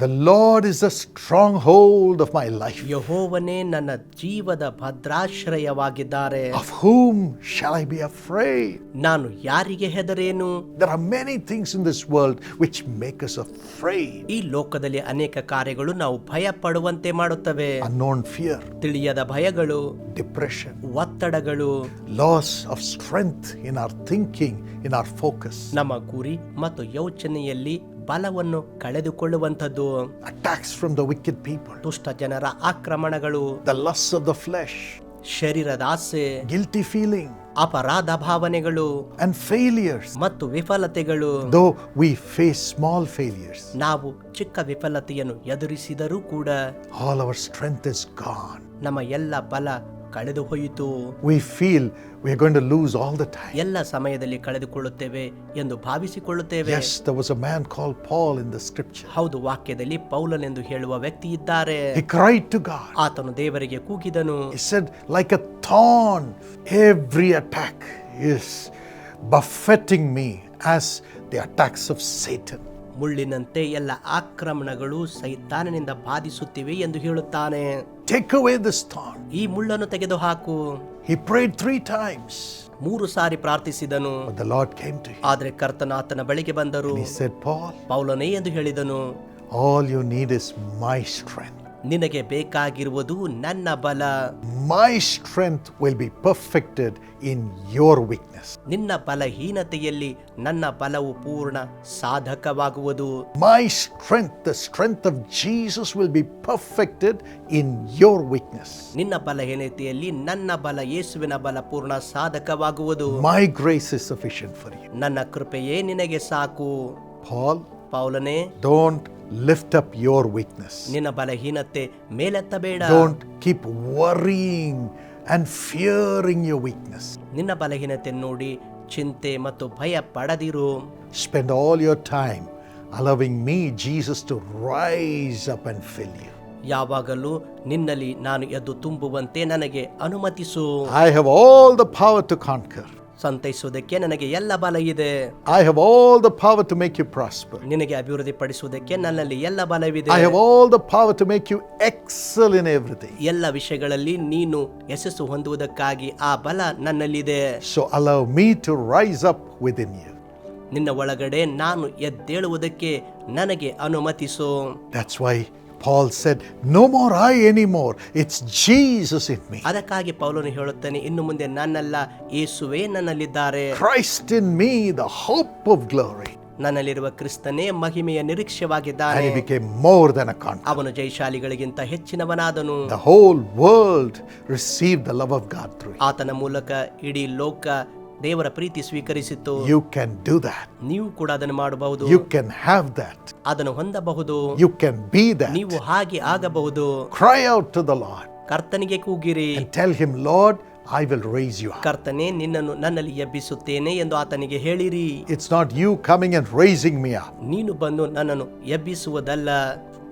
The Lord is the stronghold of my life. ಯಹೋವನೇ ನನ್ನ ಜೀವದ ಭದ್ರಾಶ್ರಯವಾಗಿದ್ದಾರೆ Of whom shall I be afraid? ನಾನು ಯಾರಿಗೆ ಹೆದರೇನು There are many things in this world which make us afraid. ಈ ಲೋಕದಲ್ಲಿ ಅನೇಕ ಕಾರ್ಯಗಳು ನಾವು ಭಯ ಪಡುವಂತೆ ಮಾಡುತ್ತವೆ Unknown fear, ತಿಳಿಯದ ಭಯಗಳು depression, ಒತ್ತಡಗಳು loss of strength in our thinking, in our focus, ನಮ್ಮ ಗುರಿ ಮತ್ತು ಯೋಚನೆಯಲ್ಲಿ ಬಲವನ್ನು ಕಳೆದುಕೊಳ್ಳುವಂಥದ್ದು attacks from the wicked people, ದುಷ್ಟ ಜನರ ಆಕ್ರಮಣಗಳು the lusts of the flesh, ಶರೀರದ ಆಸೆ guilty feeling, ಅಪರಾಧ ಭಾವನೆಗಳು and failures. ಮತ್ತು ವಿಫಲತೆಗಳು Though we face small failures, ನಾವು ಚಿಕ್ಕ ವಿಫಲತೆಯನ್ನು ಎದುರಿಸಿದರೂ ಕೂಡ all our strength is gone. ನಮ್ಮ ಎಲ್ಲ ಬಲ ಕಳೆದು ಹೋಯಿತು We feel we are going to lose all the time. ಎಲ್ಲ ಸಮಯದಲ್ಲಿ ಕಳೆದುಕೊಳ್ಳುತ್ತೇವೆ ಎಂದು ಭಾವಿಸಿಕೊಳ್ಳುತ್ತೇವೆ Yes, there was a man called Paul in the scripture. ಹೌದು ವಾಕ್ಯದಲ್ಲಿ ಪೌಲನೆಂದು ಹೇಳುವ ವ್ಯಕ್ತಿ ಇದ್ದಾರೆ He cried to God. ಆತನು ದೇವರಿಗೆ ಕೂಗಿದನು He said, like a thorn, every attack is buffeting me as the attacks of Satan. ಮುಳ್ಳಿನಂತೆ ಎಲ್ಲ ಆಕ್ರಮಣಗಳು ಸೈತಾನನಿಂದ ಬಾಧಿಸುತ್ತಿವೆ ಎಂದು ಹೇಳುತ್ತಾನೆ Take away this thorn. ಈ ಮುಳ್ಳನ್ನು ತೆಗೆದುಹಾಕು He prayed three times, ಮೂರು ಸಾರಿ ಪ್ರಾರ್ಥಿಸಿದನು but the Lord came to him. ಆದರೆ ಕರ್ತನ ಆತನ ಬಳಿಗೆ ಬಂದರು He said, Paul, ಪೌಲನೇ ಎಂದು ಹೇಳಿದನು all you need is my strength. ನಿನಗೆ ಬೇಕಾಗಿರುವುದು ನನ್ನ ಬಲ. My strength will be perfected in your weakness ನಿನ್ನ ಬಲಹೀನತೆಯಲ್ಲಿ ನನ್ನ ಬಲವು ಪೂರ್ಣ ಸಾಧಕವಾಗುವುದು. My strength the strength of Jesus will be perfected in your weakness ನಿನ್ನ ಬಲಹೀನತೆಯಲ್ಲಿ ನನ್ನ ಬಲ ಯೇಸುವಿನ ಬಲ ಪೂರ್ಣ ಸಾಧಕವಾಗುವುದು. My grace is sufficient for you ನನ್ನ ಕೃಪೆಯೇ ನಿನಗೆ ಸಾಕು. ಪಾಲ್ ಪೌಲನೇ don't lift up your weakness. ನಿನ್ನ ಬಲಹೀನತೆ ಮೇಲೆತ್ತಬೇಡ Don't keep worrying and fearing your weakness. ನಿನ್ನ ಬಲಹೀನತೆ ನೋಡಿ ಚಿಂತೆ ಮತ್ತು ಭಯ ಪಡದಿರು Spend all your time allowing me, Jesus, to rise up and fill you. ಯಾವಾಗಲೂ ನಿನ್ನಲ್ಲಿ ನಾನು ಎದ್ದು ತುಂಬುವಂತೆ ನನಗೆ ಅನುಮತಿಸು I have all the power to conquer. ಸಂತೈಸುವುದಕ್ಕೆ ನನಗೆ ಎಲ್ಲ ಬಲ ಇದೆ I have all the power to make you prosper. ನಿನಗೆ ಅಭಿವೃದ್ಧಿ ಪಡಿಸುವುದಕ್ಕೆ ನನ್ನಲ್ಲಿ ಎಲ್ಲ ಬಲವಿದೆ I have all the power to make you excel in everything. ಎಲ್ಲ ವಿಷಯಗಳಲ್ಲಿ ನೀನು ಯಶಸ್ಸು ಹೊಂದುವುದಕ್ಕಾಗಿ ಆ ಬಲ ನನ್ನಲ್ಲಿದೆ So allow me to rise up within you. ನಿನ್ನ ಒಳಗಡೆ ನಾನು ಎದ್ದೇಳುವುದಕ್ಕೆ ನನಗೆ ಅನುಮತಿಸು That's why Paul said, No more I anymore. It's Jesus in me. ಅದಕ್ಕಾಗಿ ಪೌಲನು ಹೇಳುತ್ತಾನೆ ಇನ್ನು ಮುಂದೆ ನನ್ನಲ್ಲ ಯೇಸುವೇ ನನ್ನಲ್ಲಿದ್ದಾರೆ Christ in me, the hope of glory. ನನ್ನಲ್ಲಿರುವ ಕ್ರಿಸ್ತನೇ ಮಹಿಮೆಯ And ನಿರೀಕ್ಷವಾಗಿದ್ದಾನೆ he became more than a conqueror. ಅವನು ಜೈಶಾಲಿಗಳಿಗಿಂತ ಹೆಚ್ಚಿನವನಾದನು The whole world received the love of God through him. ಆತನ ಮೂಲಕ ಇಡೀ ಲೋಕ ದೇವರ ಪ್ರೀತಿ ಸ್ವೀಕರಿಸಿತ್ತು ಯು ಕ್ಯಾನ್ ಡೂ that. ನೀವು ಕೂಡ ಅದನ್ನು ಮಾಡಬಹುದು ಯು ಕ್ಯಾನ್ ಹ್ಯಾವ್ ದಟ್ ಅದನ್ನು ಹೊಂದಬಹುದು ಯು ಕ್ಯಾನ್ ಬಿ that. ನೀವು ಹಾಗೆ ಆಗಬಹುದು cry out to the Lord ಕರ್ತನಿಗೆ ಕೂಗಿರಿ tell him Lord I I will raise you up. ಕರ್ತನೆ ನಿನ್ನನ್ನು ನನ್ನಲ್ಲಿ ಎಬ್ಬಿಸುತ್ತೇನೆ ಎಂದು ಆತನಿಗೆ ಹೇಳಿರಿ It's not you coming and raising me up. ನೀನು ಬಂದು ನನ್ನನ್ನು ಎಬ್ಬಿಸುವುದಲ್ಲ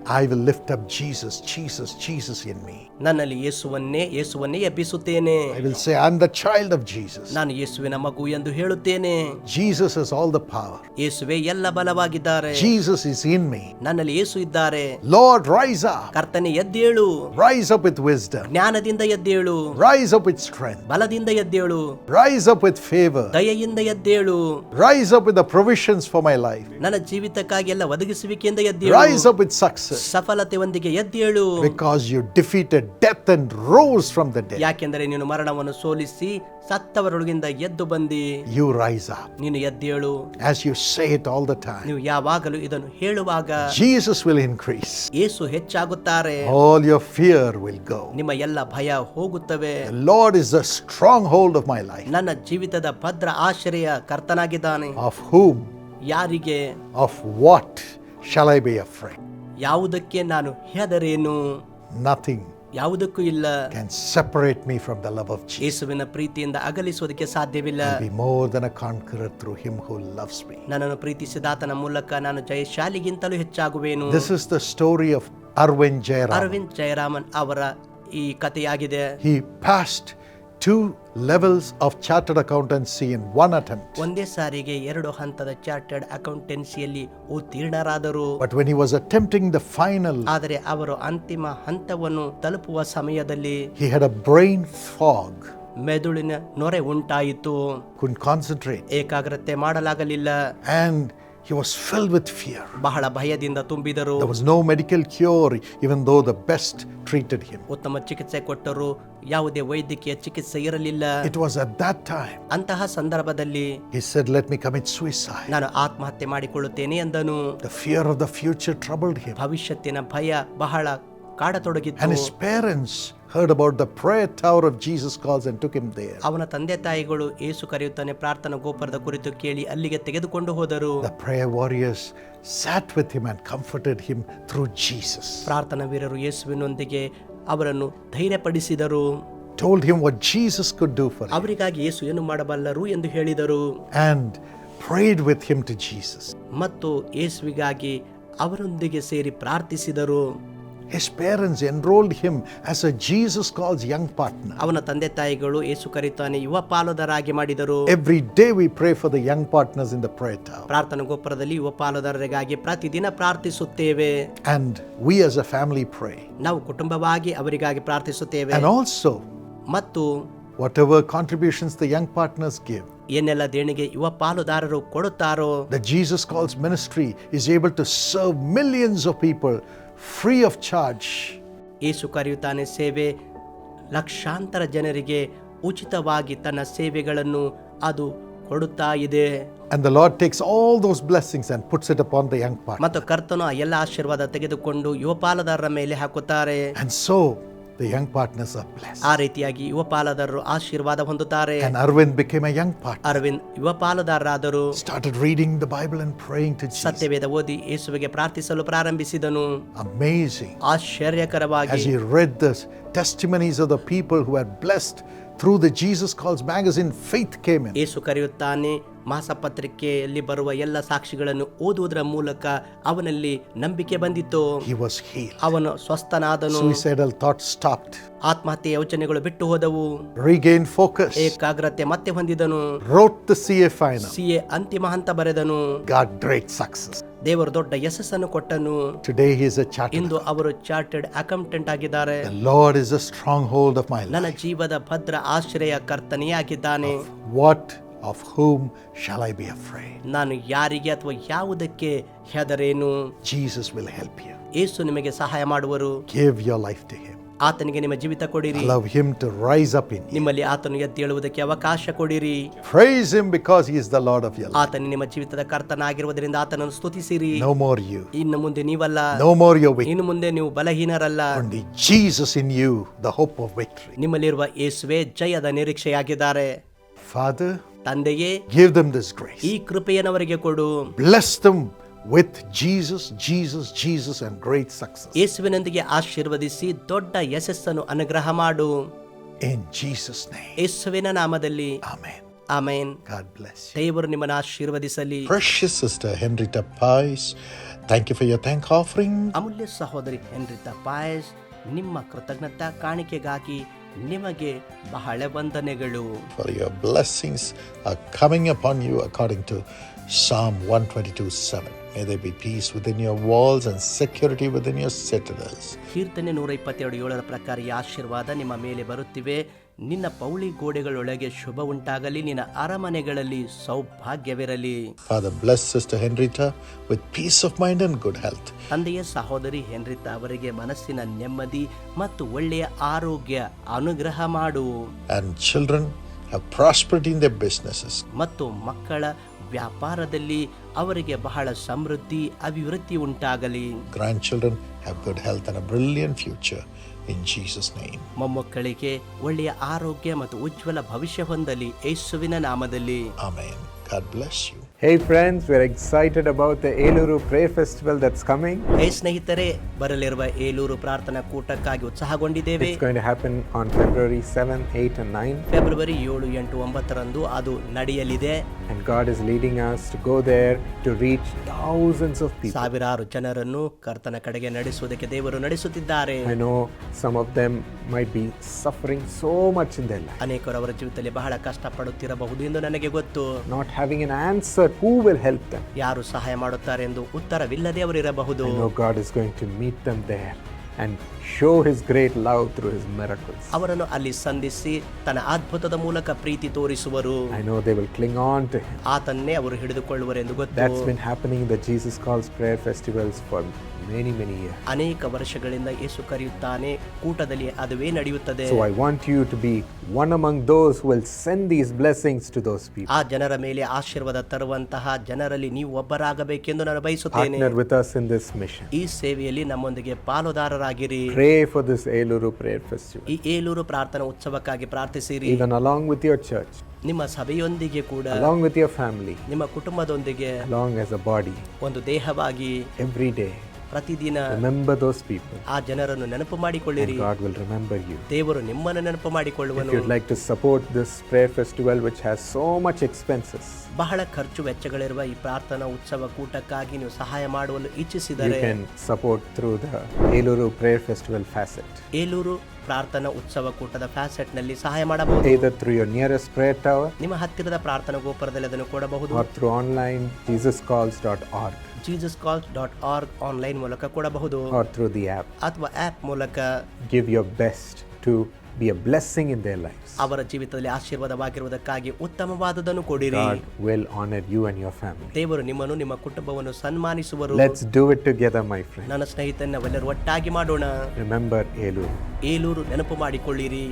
I will lift up Jesus, Jesus, Jesus in me. ನನ್ನಲ್ಲಿ ಯೇಸುವನ್ನೇ ಯೇಸುವನ್ನೇ ಎಬ್ಬಿಸುತ್ತೇನೆ I will say, I'm the child of Jesus. ನಾನು ಯೇಸುವಿನ ಮಗು ಎಂದು ಹೇಳುತ್ತೇನೆ Jesus has all the power. ಯೇಸುವೆ ಎಲ್ಲ ಬಲವಾಗಿದ್ದಾರೆ Jesus is in me. ನನ್ನಲ್ಲಿ ಯೇಸು ಇದ್ದಾರೆ Lord, rise up. ಕರ್ತನೆ ಎದ್ದೇಳು Rise up with wisdom. ಜ್ಞಾನದಿಂದ ಎದ್ದೇಳು Rise up with strength. ಬಲದಿಂದ ಎದ್ದೇಳು Rise up with favor. ದಯೆಯಿಂದ ಎದ್ದೇಳು Rise up with the provisions for my life. ನನ್ನ ಜೀವಿತಕ್ಕಾಗಿ ಎಲ್ಲ ಒದಗಿಸುವಿಕೆಯಿಂದ ಎದ್ದೇಳು Rise up with success. ಸಫಲತೆಯೊಂದಿಗೆ ಎದ್ದೇಳು Because you defeated death and rose from the dead. ಯಾಕೆಂದರೆ ನೀನು ಮರಣವನ್ನು ಸೋಲಿಸಿ ಸತ್ತವರೊಳಗಿಂದ ಎದ್ದು ಬಂದಿ You rise up. ನೀನು ಎದ್ದೇಳು As you say it all the time, ನೀವು ಯಾವಾಗಲೂ ಇದನ್ನು ಹೇಳುವಾಗ Jesus will increase. Yesu ಹೆಚ್ಚಾಗುತ್ತಾರೆ All your fear will go. ನಿಮ್ಮ ಎಲ್ಲ ಭಯ ಹೋಗುತ್ತವೆ The Lord is the stronghold of my life. ನನ್ನ ಜೀವಿತದ ಭದ್ರ ಆಶ್ರಯ ಕರ್ತನಾಗಿದ್ದಾನೆ Of whom, ಯಾರಿಗೆ of what shall I be afraid? ಯಾವುದಕ್ಕೆ ನಾನು ಹೆದರೇನು? ನಥಿಂಗ್ ಯಾವುದಕ್ಕೂ ಇಲ್ಲ. Can separate me from the love of ಜೀಸುವಿನ ಪ್ರೀತಿಯಿಂದ ಅಗಲಿಸುವುದಕ್ಕೆ ಸಾಧ್ಯವಿಲ್ಲ. Be more than a through him who loves me ನನ್ನನ್ನು ಪ್ರೀತಿಸಿದಾತನ ಮೂಲಕ ನಾನು ಜಯಶಾಲಿಗಿಂತಲೂ ಹೆಚ್ಚಾಗುವೆನು. This is the story of Aravind Aravind Jayaraman ಅವರ ಈ ಕಥೆಯಾಗಿದೆ. He passed two levels of chartered accountancy in one attempt. ಒಂದೇ ಸಾರಿಗೆ ಎರಡು ಹಂತದ ಚಾರ್ಟರ್ಡ್ ಅಕೌಂಟೆನ್ಸಿಯಲ್ಲಿ ಉತ್ತೀರ್ಣರಾದರು But when he was attempting the final, ಆದರೆ ಅವರು ಅಂತಿಮ ಹಂತವನ್ನು ತಲುಪುವ ಸಮಯದಲ್ಲಿ he had a brain fog, ಮೆದುಳಿನ ನೊರೆ ಉಂಟಾಯಿತು couldn't concentrate, ಏಕಾಗ್ರತೆ ಮಾಡಲಾಗಲಿಲ್ಲ and he was filled with fear. ಬಹಳ ಭಯದಿಂದ ತುಂಬಿದರು There was no medical cure, even though the best treated him. ಉತ್ತಮ ಚಿಕಿತ್ಸೆ ಕೊಟ್ಟರು ಯಾವುದೇ ವೈದ್ಯಕೀಯ ಚಿಕಿತ್ಸೆ ಇರಲಿಲ್ಲ It was at that time ಅಂತಹ ಸಂದರ್ಭದಲ್ಲಿ he said, Let me commit suicide. ನಾನು ಆತ್ಮಹತ್ಯೆ ಮಾಡಿಕೊಳ್ಳುತ್ತೇನೆ ಎಂದನು The fear of the future troubled him. ಭವಿಷ್ಯತ್ತಿನ ಭಯ ಬಹಳ ಕಾಡತೊಡಗಿತ್ತು And his parents heard about the prayer tower of Jesus calls and took him there. ಅವನ ತಂದೆ ತಾಯಿಗಳು ಏಸು ಕರೆಯುತ್ತಾನೆ ಪ್ರಾರ್ಥನಾ ಗೋಪುರದ ಕುರಿತು ಕೇಳಿ ಅಲ್ಲಿಗೆ ತೆಗೆದುಕೊಂಡು ಹೋದರು The prayer warriors sat with him and comforted him through Jesus, ಪ್ರಾರ್ಥನಾ ವೀರರು ಯೇಸುವಿನೊಂದಿಗೆ ಅವರನ್ನು ಧೈರ್ಯಪಡಿಸಿದರು told him what Jesus could do for him, ಅವರಿಗಾಗಿ ಯೇಸು ಏನು ಮಾಡಬಲ್ಲರು ಎಂದು ಹೇಳಿದರು and prayed with him to Jesus. ಮತ್ತು ಯೇಸುವಿಗಾಗಿ ಅವರೊಂದಿಗೆ ಸೇರಿ ಪ್ರಾರ್ಥಿಸಿದರು His parents enrolled him as a Jesus calls young partner. ಅವನ ತಂದೆ ತಾಯಿಗಳು ಯೇಸು ಕರೆಯುತ್ತಾನೆ ಯುವ ಪಾಲುದಾರಾಗಿ ಮಾಡಿದರು Every day we pray for the young partners in the prayer tower. ಪ್ರಾರ್ಥನಾ ಗೋಪುರದಲ್ಲಿ ಯುವ ಪಾಲುದಾರರಿಗಾಗಿ ಪ್ರತಿದಿನ ಪ್ರಾರ್ಥಿಸುತ್ತೇವೆ And we as a family pray. ನಾವು ಕುಟುಂಬವಾಗಿ ಅವರಿಗಾಗಿ ಪ್ರಾರ್ಥಿಸುತ್ತೇವೆ And also, ಮತ್ತು whatever contributions the young partners give, ಏನೆಲ್ಲ ದೇಣಿಗೆ ಯುವ ಪಾಲುದಾರರು ಕೊಡುತ್ತಾರೋ the Jesus Calls ministry is able to serve millions of people free of charge. ಯೇಸು ಕರೆಯುತ್ತಾನೆ ಸೇವೆ ಲಕ್ಷಾಂತರ ಜನರಿಗೆ ಉಚಿತವಾಗಿ ತನ್ನ ಸೇವೆಗಳನ್ನು ಅದು ಕೊಡುತ್ತಾ ಇದೆ And the Lord takes all those blessings and puts it upon the young part. ಮತ್ತು ಕರ್ತನು ಆ ಎಲ್ಲ ಆಶೀರ್ವಾದ ತೆಗೆದುಕೊಂಡು ಯುವ ಮೇಲೆ ಹಾಕುತ್ತಾರೆ And so the young partners are blessed. ಆ ರೀತಿಯಾಗಿ ಯುವ ಪಾಲುದಾರರು ಆಶೀರ್ವಾದ ಹೊಂದುತ್ತಾರೆ And Arvind became a young partner, Arvind ಯುವ ಪಾಲುದಾರರಾದರು started reading the Bible and praying to Jesus. ಸತ್ಯವೇದ ಓದಿ ಯೇಸುವಿಗೆ ಪ್ರಾರ್ಥಿಸಲು ಪ್ರಾರಂಭಿಸಿದನು Amazing. ಆಶ್ಚರ್ಯಕರವಾಗಿ As he read the testimonies of the people who had blessed through the Jesus Calls magazine, faith came in. ಯೇಸು ಕರೆಯುತ್ತಾನೆ ಮಾಸಪತ್ರಿಕೆಯಲ್ಲಿ ಬರುವ ಎಲ್ಲ ಸಾಕ್ಷಿಗಳನ್ನು ಓದುವುದರ ಮೂಲಕ ಅವನಲ್ಲಿ ನಂಬಿಕೆ ಬಂದಿತ್ತು He was healed. ಅವನು ಸ್ವಸ್ಥನಾದನು Suicidal thoughts stopped. ಆತ್ಮಹತ್ಯೆ ಯೋಚನೆಗಳು ಬಿಟ್ಟು ಹೋದವು Regained focus. ಏಕಾಗ್ರತೆ ಮತ್ತೆ ಹೊಂದಿದನು Wrote the CA final. C A ಅಂತಿಮ ಹಂತ ಬರೆದನು God great success. ದೇವರು ದೊಡ್ಡ ಯಶಸ್ಸನ್ನು ಕೊಟ್ಟನು Today he is a chartered. ಇಂದು ಅವರು ಚಾರ್ಟೆಡ್ ಅಕೌಂಟೆಂಟ್ ಆಗಿದ್ದಾರೆ The Lord is a stronghold of my life. ನನ್ನ ಜೀವದ ಭದ್ರ ಆಶ್ರಯ ಕರ್ತನೆಯಾಗಿದ್ದಾನೆ What of whom shall I be afraid? ನಾನು ಯಾರಿಗೆ ಅಥವಾ ಯಾವುದಕ್ಕೆ ಹೆದರೇನು Jesus will help you. ಏಸು ನಿಮಗೆ ಸಹಾಯ ಮಾಡುವರು Give your life to him. ಆತನಿಗೆ ನಿಮ್ಮ ಜೀವಿತ ಕೊಡಿರಿ Allow him to rise up in you. ನಿಮ್ಮಲ್ಲಿ ಆತನು ಎದ್ದೇಳುವುದಕ್ಕೆ ಅವಕಾಶ ಕೊಡಿರಿ Praise him because he is the Lord of your life. ಆತನು ನಿಮ್ಮ ಜೀವಿತದ ಕರ್ತನಾಗಿರುವುದರಿಂದ ಆತನನ್ನು ಸ್ತುತಿಸಿರಿ No more you. ಇನ್ನು ಮುಂದೆ ನೀವಲ್ಲ No more your weak. ಇನ್ನು ಮುಂದೆ ನೀವು ಬಲಹೀನರಲ್ಲ Only Jesus in you, the hope of victory. ನಿಮ್ಮಲ್ಲಿರುವ ಯೇಸುವೆ ಜಯದ ನಿರೀಕ್ಷೆಯಾಗಿದ್ದಾರೆ ಫಾದರ್ ತಂದೆಗೆ ಗಿವ್ ದಮ್ ದಿಸ್ ಗ್ರೇಸ್ ಈ ಕೃಪೆಯನ್ನು ಅವರಿಗೆ ಕೊಡು. Bless them with Jesus Jesus Jesus and great success ಯೇಸುವಿನೊಂದಿಗೆ ಆಶೀರ್ವದಿಸಿ ದೊಡ್ಡ ಯಶಸ್ಸನ್ನು ಅನುಗ್ರಹ ಮಾಡು. ಇನ್ ಜೀಸಸ್ ನೇಮ್ ಯೇಸುವಿನ ನಾಮದಲ್ಲಿ. ಆಮೆನ್. ಆಮೆನ್ ಗಾಡ್ ಬ್ಲೆಸ್ ದೇವರು ನಿಮ್ಮನ್ನು ಆಶೀರ್ವದಿಸಲಿ. Precious sister Henrietta Pais thank you for your thank offering ಅಮೂಲ್ಯ ಸಹೋದರಿ ಹೆನ್ರಿಟಾ ಪಾಯ್ಸ್ ನಿಮ್ಮ ಕೃತಜ್ಞತಾ ಕಾಣಿಕೆಗಾಗಿ ನಿಮಗೆ ಬಹಳ ವಂದನೆಗಳು For your blessings are coming upon you according to Psalm 122 7. May there be peace within your walls and security within your citadels. ಕೀರ್ತನೆ ನೂರ ಇಪ್ಪತ್ತೆರಡು ಏಳರ ಪ್ರಕಾರ ಈ ಆಶೀರ್ವಾದ ನಿಮ್ಮ ಮೇಲೆ ಬರುತ್ತಿವೆ ನಿನ್ನ ಪೌಳಿ ಗೋಡೆಗಳೊಳಗೆ ಶುಭ ಉಂಟಾಗಲಿ ನಿನ್ನ ಅರಮನೆಗಳಲ್ಲಿ ಸೌಭಾಗ್ಯವಿರಲಿ Father, bless Sister Henrietta with peace of mind and good health. ತಂದೆಯ ಸಹೋದರಿ ಹೆನ್ರಿತಾ ಅವರಿಗೆ ಮನಸ್ಸಿನ ನೆಮ್ಮದಿ ಮತ್ತು ಒಳ್ಳೆಯ ಆರೋಗ್ಯ ಅನುಗ್ರಹ ಮಾಡು And children have in their businesses. ಮತ್ತು ಮಕ್ಕಳ ವ್ಯಾಪಾರದಲ್ಲಿ ಅವರಿಗೆ ಬಹಳ ಸಮೃದ್ಧಿ ಅಭಿವೃದ್ಧಿ ಉಂಟಾಗಲಿ. Grandchildren have good health and a brilliant future in Jesus name ಮೊಮ್ಮಕ್ಕಳಿಗೆ ಒಳ್ಳೆಯ ಆರೋಗ್ಯ ಮತ್ತು ಉಜ್ವಲ ಭವಿಷ್ಯ ಹೊಂದಲಿ ಯೇಸುವಿನ ನಾಮದಲ್ಲಿ. Amen God bless you Hey friends, we're excited about the Eluru Prayer Festival that's coming. ಹೇ ಸ್ನೇಹಿತರೆ ಬರಲಿರುವ ಏಲೂರು ಪ್ರಾರ್ಥನಾ ಕೂಟಕ್ಕಾಗಿ ಉತ್ಸಾಹಗೊಂಡಿದ್ದೇವೆ It's going to happen on February 7, 8, and 9. February 7 8 9 ರಂದು ಅದು ನಡೆಯಲಿದೆ And God is leading us to go there to reach thousands of people. ಸಾವಿರಾರು ಜನರನ್ನು ಕರ್ತನ ಕಡೆಗೆ ನಡೆಸುವುದಕ್ಕೆ ದೇವರು ನಡೆಸುತ್ತಿದ್ದಾರೆ I know some of them might be suffering so much in their life, ಅನೇಕರು ಅವರ ಜೀವಿತದಲ್ಲಿ ಬಹಳ ಕಷ್ಟಪಡುತ್ತಿರಬಹುದು ಎಂದು ನನಗೆ ಗೊತ್ತು not having an answer who will help them. ಯಾರು ಸಹಾಯ ಮಾಡುತ್ತಾರೆ ಎಂದು ಉತ್ತರವಿಲ್ಲದೆ ಅವರಿರಬಹುದು I know God is going to meet them there and show His great love through His miracles. ಅವರನ್ನು ಅಲ್ಲಿ ಸಂಧಿಸಿ ತನ್ನ ಅದ್ಭುತದ ಮೂಲಕ ಪ್ರೀತಿ ತೋರಿಸುವರು I know they will cling on to Him. ಆತನ್ನೇ ಅವರು ಹಿಡಿದುಕೊಳ್ಳುವರೆಂದು ಗೊತ್ತು That's been happening in the Jesus Calls prayer festivals for many, many years. ಅನೇಕ ವರ್ಷಗಳಿಂದ ಯೇಸು ಕರೆಯುತ್ತಾನೆ ಕೂಟದಲ್ಲಿ ಅದುವೇ ನಡೆಯುತ್ತದೆ So I want you to be one among those who will send these blessings to those people. ಆ ಜನರ ಮೇಲೆ ಆಶೀರ್ವಾದ ತರುವಂತಹ ಜನರಲ್ಲಿ ನೀವು ಒಬ್ಬರಾಗಬೇಕೆಂದು ನಾನು ಬಯಸುತ್ತೇನೆ Partner with us in this mission. ಈ ಸೇವೆಯಲ್ಲಿ ನಮ್ಮೊಂದಿಗೆ ಪ್ರಾರ್ಥಿಸುವವರಾಗಿರಿ pray for this Eluru prayer festival ಈ ಏಲೂರು ಪ್ರಾರ್ಥನಾ ಉತ್ಸವಕ್ಕಾಗಿ ಪ್ರಾರ್ಥಿಸಿರಿ. Even along with your church ನಿಮ್ಮ ಸಭೆಯೊಂದಿಗೆ ಕೂಡ ಅಲಾಂಗ್ ವಿತ್ ಯುವರ್ ಫ್ಯಾಮಿಲಿ ನಿಮ್ಮ ಕುಟುಂಬದೊಂದಿಗೆ ಅಲಾಂಗ್ ಆಸ್ ಅ ಬಾಡಿ ಒಂದು ದೇಹವಾಗಿ ಎವ್ರಿ ಡೇ ಪ್ರತಿದಿನ ಆ ಜನರನ್ನು ನೆನಪು ಮಾಡಿಕೊಳ್ಳಿರಿ. ದೇವರು ನಿಮ್ಮನ್ನು ನೆನಪು ಮಾಡಿಕೊಳ್ಳುವನು. Like to support this prayer festival which has so much expenses ಬಹಳ ಖರ್ಚು ವೆಚ್ಚಗಳಿರುವ ಈ ಪ್ರಾರ್ಥನಾ ಉತ್ಸವ ಕೂಟಕ್ಕಾಗಿ ನೀವು ಸಹಾಯ ಮಾಡುವಲು ಇಚ್ಛಿಸಿದರೆ you can support through the Eluru prayer festival facet Eluru ಪ್ರಾರ್ಥನಾ ಉತ್ಸವ ಕೂಟದ ಫ್ಯಾಸೆಟ್ನಲ್ಲಿ ಸಹಾಯ ಮಾಡಬಹುದು. Either through your nearest prayer tower ನಿಮ್ಮ ಹತ್ತಿರದ ಪ್ರಾರ್ಥನಾ ಗೋಪುರದಲ್ಲಿ ಅದನ್ನು ಕೊಡಬಹುದು. Or through online Jesus calls dot org Jesus call dot org online ಮೂಲಕ ಕೊಡಬಹುದು or through the app. ಅಥವಾ ಆಪ್ ಮೂಲಕ give your best to be a blessing in their lives. ಅವರ ಜೀವಿತದಲ್ಲಿ ಆಶೀರ್ವಾದವಾಗಿರುವುದಕ್ಕಾಗಿ ಉತ್ತಮವಾದದನ್ನು ಕೊಡಿರಿ God will honor you and your family. ದೇವರು ನಿಮ್ಮನ್ನು ನಿಮ್ಮ ಕುಟುಂಬವನ್ನು ಸನ್ಮಾನಿಸುವರು Let's do it together, my friend. ನನ್ನ ಸ್ನೇಹಿತನ ನಾವೆಲ್ಲರೂ ಒಟ್ಟಾಗಿ ಮಾಡೋಣ Remember Eluru. ಏಲೂರು ನೆನಪು ಮಾಡಿಕೊಳ್ಳಿರಿ